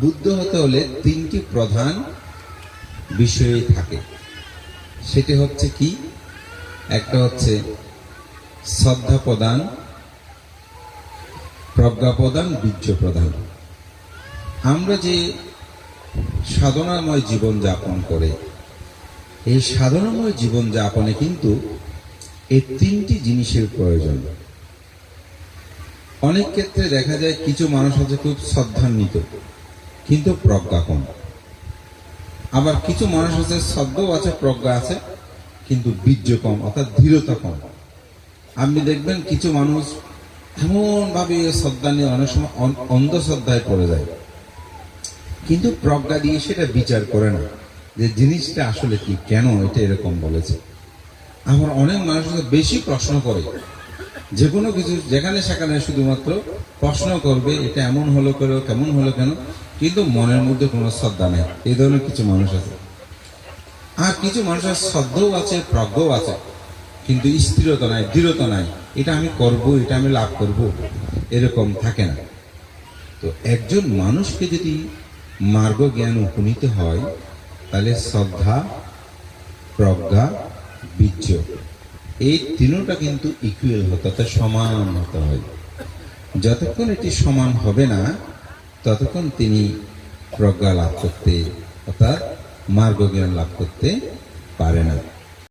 বুদ্ধ হতে হলে তিনটি প্রধান বিষয় থাকে। সেটি হচ্ছে কি? একটা হচ্ছে শ্রদ্ধা প্রদান, প্রজ্ঞা প্রদান, বীর্য প্রদান। আমরা যে সাধনাময় জীবন যাপন করে, এই সাধনাময় জীবন যাপনে কিন্তু এই তিনটি জিনিসের প্রয়োজন। অনেক ক্ষেত্রে দেখা যায় কিছু মানুষ আছে খুব শ্রদ্ধান্বিত। কিন্তু প্রজ্ঞা কম। আবার কিছু মানুষ আছে শ্রদ্ধাও আছে, প্রজ্ঞা আছে, কিন্তু বীর্য কম, অর্থাৎ ধীরতা কম। আপনি দেখবেন কিছু মানুষ এমন ভাবে শ্রদ্ধা নিয়ে অনেক সময় অন্ধশ্রদ্ধায় পড়ে যায়। কিন্তু প্রজ্ঞা দিয়ে সেটা বিচার করে না, যে জিনিসটা আসলে কি, কেন এটা এরকম বলেছে। আবার অনেক মানুষ বেশি প্রশ্ন করে। যে কোনো কিছু, যেখানে সেখানে শুধুমাত্র প্রশ্ন করবে, এটা এমন হলো কেন, কেমন হলো কেন কিন্তু মনের মধ্যে কোনো শ্রদ্ধা নেই। এই ধরনের কিছু মানুষ আছে। আর কিছু মানুষের শ্রদ্ধাও আছে, প্রজ্ঞাও আছে, কিন্তু স্থিরতা নাই, দৃঢ়তা নাই। এটা আমি করব, এটা আমি লাভ করব, এরকম থাকে না। তো একজন মানুষকে যদি মার্গ জ্ঞান উপনীত হয়, তাহলে শ্রদ্ধা, প্রজ্ঞা, বীর্য, এই তিনটা কিন্তু ইকুয়াল হতে, অর্থাৎ সমান হতে হয়। যতক্ষণ এটি সমান হবে না ততক্ষণ তিনি প্রজ্ঞা লাভ করতে অর্থাৎ মার্গজ্ঞান লাভ করতে পারে না।